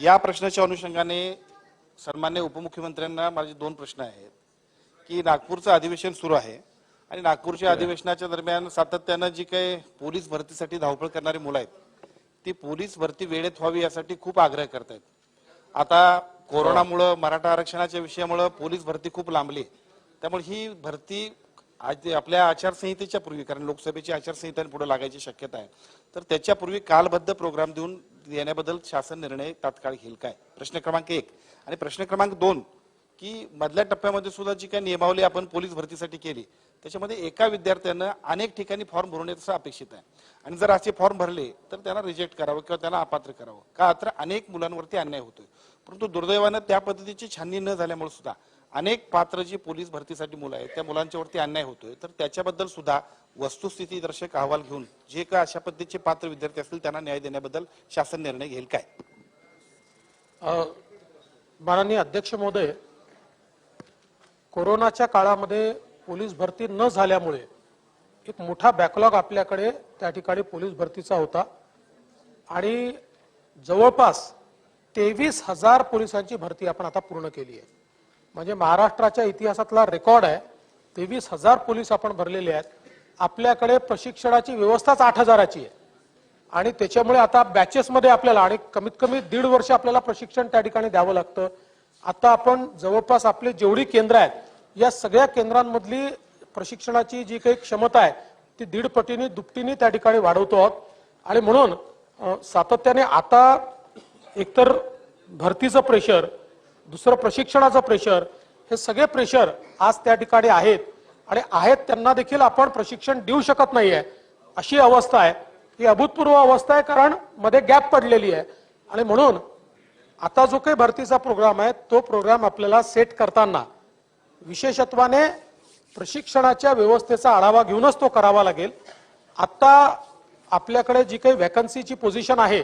या प्रश्नाच्या अनुषंगाने सन्मान्य उपमुख्यमंत्र्यांना माझे दोन प्रश्न आहेत की नागपूरचं अधिवेशन सुरू आहे आणि नागपूरच्या अधिवेशनाच्या दरम्यान सातत्यानं जी काही पोलीस भरतीसाठी धावपळ करणारी मुलं आहेत ती पोलीस भरती वेळेत व्हावी यासाठी खूप आग्रह करतायत. आता कोरोनामुळं मराठा आरक्षणाच्या विषयामुळं पोलीस भरती खूप लांबली त्यामुळे ही भरती आज आपल्या आचारसंहितेच्या पूर्वी कारण लोकसभेची आचारसंहिता पुढे लागायची शक्यता आहे. तर त्याच्यापूर्वी कालबद्ध प्रोग्राम देऊन देण्याबद्दल शासन निर्णय तात्काळ घेईल काय? प्रश्न क्रमांक एक. आणि प्रश्न क्रमांक दोन की मधल्या टप्प्यामध्ये सुद्धा जी काही नियमावली आपण पोलीस भरतीसाठी केली त्याच्यामध्ये एका विद्यार्थ्यानं अनेक ठिकाणी फॉर्म भरून येण्याचं अपेक्षित आहे. आणि जर असे फॉर्म भरले तर त्यांना रिजेक्ट करावं किंवा त्यांना अपात्र करावं. का तर अनेक मुलांवरती अन्याय होतोय. परंतु दुर्दैवानं त्या पद्धतीची छाननी न झाल्यामुळे सुद्धा अनेक पात्र जी पोलीस भरतीसाठी मुलं आहेत त्या मुलांच्यावरती अन्याय होतोय. तर त्याच्याबद्दल सुद्धा वस्तुस्थिती दर्शक अहवाल घेऊन जे का अशा पद्धतीचे पात्र विद्यार्थी असतील त्यांना न्याय देण्याबद्दल शासन निर्णय घेईल काय? माननीय अध्यक्ष महोदय कोरोनाच्या काळामध्ये पोलीस भरती न झाल्यामुळे एक मोठा बॅकलॉग आपल्याकडे त्या ठिकाणी पोलीस भरतीचा होता. आणि जवळपास तेवीस हजार पोलिसांची भरती आपण आता पूर्ण केली आहे. म्हणजे महाराष्ट्राच्या इतिहासातला रेकॉर्ड आहे. तेवीस हजार पोलीस आपण भरलेले आहेत. आपल्याकडे प्रशिक्षणाची व्यवस्थाच आठ हजाराची आहे. आणि त्याच्यामुळे आता बॅचेसमध्ये आपल्याला आणि कमीत कमी दीड वर्ष आपल्याला प्रशिक्षण त्या ठिकाणी द्यावं लागतं. आता आपण जवळपास आपली जेवढी केंद्र आहेत या सगळ्या केंद्रांमधली प्रशिक्षणाची जी काही क्षमता आहे ती दीड पटीने दुपटीने त्या ठिकाणी वाढवतो आहोत. आणि म्हणून सातत्याने आता एकतर भरतीचं प्रेशर दुसरं प्रशिक्षणाचं प्रेशर हे सगळे प्रेशर आज त्या ठिकाणी आहेत. आणि आहेत त्यांना देखील आपण प्रशिक्षण देऊ शकत नाही आहे अशी अवस्था आहे. ही अभूतपूर्व अवस्था आहे कारण मध्ये गॅप पडलेली आहे. आणि म्हणून आता जो काही भरतीचा प्रोग्राम आहे तो प्रोग्राम आपल्याला सेट करताना विशेषत्वाने प्रशिक्षणाच्या व्यवस्थेचा आढावा घेऊनच तो करावा लागेल. आता आपल्याकडे जी काही व्हॅकन्सीची पोझिशन आहे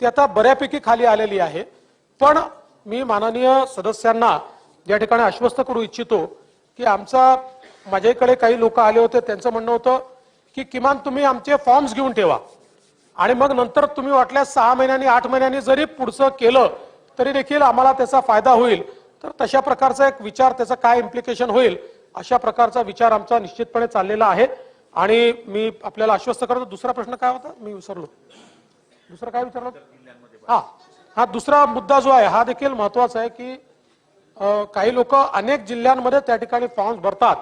ती आता बऱ्यापैकी खाली आलेली आहे. पण मी माननीय सदस्यांना या ठिकाणी आश्वस्त करू इच्छितो की आमचा माझ्याकडे काही लोक आले होते त्यांचं म्हणणं होतं की किमान तुम्ही आमचे फॉर्म्स घेऊन ठेवा. आणि मग नंतर तुम्ही वाटल्यास सहा महिन्यांनी आठ महिन्यांनी जरी पुढचं केलं तरी देखील आम्हाला त्याचा फायदा होईल. तर तशा प्रकारचा एक विचार त्याचा काय इम्प्लिकेशन होईल अशा प्रकारचा विचार आमचा निश्चितपणे चाललेला आहे. आणि मी आपल्याला आश्वस्त करतो. दुसरा प्रश्न काय होता? मी विसरलो. दुसरं काय विचारलं? हा. हा दुसरा मुद्दा जो आहे हा देखील महत्त्वाचा आहे की काही लोक अनेक जिल्ह्यांमध्ये त्या ठिकाणी फॉर्म्स भरतात.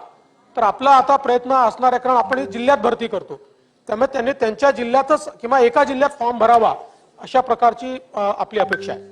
तर आपला आता प्रयत्न असणार आहे कारण आपण जिल्ह्यात भरती करतो. त्यामुळे त्यांनी त्यांच्या जिल्ह्यातच किंवा एका जिल्ह्यात फॉर्म भरावा अशा प्रकारची आपली अपेक्षा आहे.